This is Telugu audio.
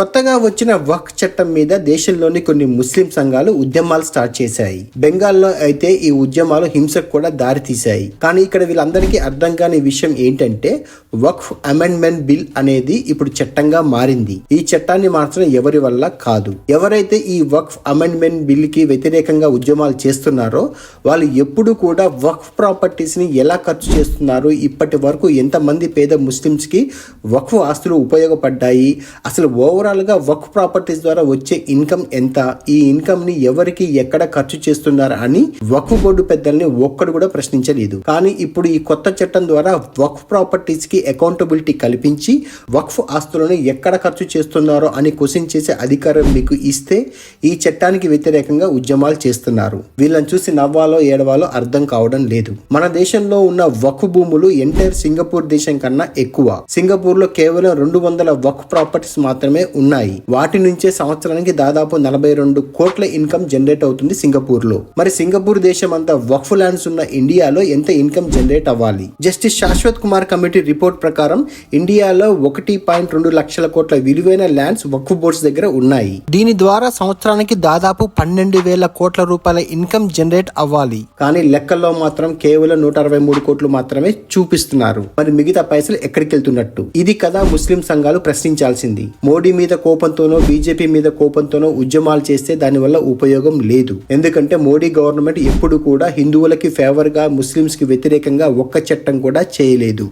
కొత్తగా వచ్చిన వక్ చట్టం మీద దేశంలోని కొన్ని ముస్లిం సంఘాలు ఉద్యమాలు స్టార్ట్ చేశాయి. బెంగాల్లో అయితే ఈ ఉద్యమాలు హింసకు కూడా దారితీశాయి. కానీ ఇక్కడ వీళ్ళందరికీ అర్థం కాని విషయం ఏంటంటే వక్ఫ్ అమెండ్మెంట్ బిల్ అనేది ఇప్పుడు చట్టంగా మారింది. ఈ చట్టాన్ని మార్చడం ఎవరి వల్ల కాదు. ఎవరైతే ఈ వక్ఫ్ అమెండ్మెంట్ బిల్కి వ్యతిరేకంగా ఉద్యమాలు చేస్తున్నారో వాళ్ళు ఎప్పుడు కూడా వక్ఫ్ ప్రాపర్టీస్ని ఎలా ఖర్చు చేస్తున్నారు? ఇప్పటి వరకు ఎంతమంది పేద ముస్లిమ్స్కి వక్ఫ్ ఆస్తులు ఉపయోగపడ్డాయి? అసలు ఓవరాల్ ఓవరాల్గా వర్క్ ప్రాపర్టీస్ ద్వారా వచ్చే ఇన్కమ్ ఎంత? ఈ ఇన్కమ్ని ఎవరికి ఎక్కడ ఖర్చు చేస్తున్నారు అని వక్ఫ్ బోర్డు పెద్దల్ని ఒక్కడు కూడా ప్రశ్నించలేదు. కానీ ఇప్పుడు ఈ కొత్త చట్టం ద్వారా వక్ఫ్ ప్రాపర్టీస్కి అకౌంటబిలిటీ కల్పించి వక్ఫ్ ఆస్తులను ఎక్కడ ఖర్చు చేస్తున్నారో అని క్వశ్చన్ చేసే అధికారం మీకు ఇస్తే ఈ చట్టానికి వ్యతిరేకంగా ఉద్యమాలు చేస్తున్నారు. వీళ్ళని చూసి నవ్వాలో ఏడవాలో అర్థం కావడం లేదు. మన దేశంలో ఉన్న వక్ఫ్ భూములు ఎంటైర్ సింగపూర్ దేశం కన్నా ఎక్కువ. సింగపూర్లో కేవలం రెండు వందల వక్ఫ్ ప్రాపర్టీస్ మాత్రమే ఉన్నాయి. వాటి నుంచే సంవత్సరానికి దాదాపు నలభై రెండు కోట్ల ఇన్కమ్ జనరేట్ అవుతుంది సింగపూర్లో మరి సింగపూర్ దేశం అంతా వక్ఫ్ ల్యాండ్స్ ఉన్న ఇండియాలో ఎంత ఇన్కమ్ జనరేట్ అవ్వాలి? Justice Shashwat Kumar committee report ప్రకారం ఇండియాలో ఒకటి పాయింట్ రెండు లక్షల కోట్ల విలువైన ల్యాండ్స్ వక్ఫ్ బోర్డ్స్ దగ్గర ఉన్నాయి. దీని ద్వారా సంవత్సరానికి దాదాపు పన్నెండు వేల కోట్ల రూపాయల ఇన్కమ్ జనరేట్ అవ్వాలి. కానీ లెక్కల్లో మాత్రం కేవలం నూట అరవై మూడు కోట్లు మాత్రమే చూపిస్తున్నారు. మరి మిగతా పైసలు ఎక్కడికి వెళ్తున్నట్టు ఇది కదా ముస్లిం సంఘాలు ప్రశ్నించాల్సింది. మోడీ మీద కోపంతోనో బీజేపీ మీద కోపంతోనో ఉద్యమాలు చేస్తే దానివల్ల ఉపయోగం లేదు. ఎందుకంటే మోడీ గవర్నమెంట్ ఎప్పుడు కూడా హిందువులకి ఫేవర్గా ముస్లిమ్స్కి వ్యతిరేకంగా ఒక్క చట్టం కూడా చేయలేదు.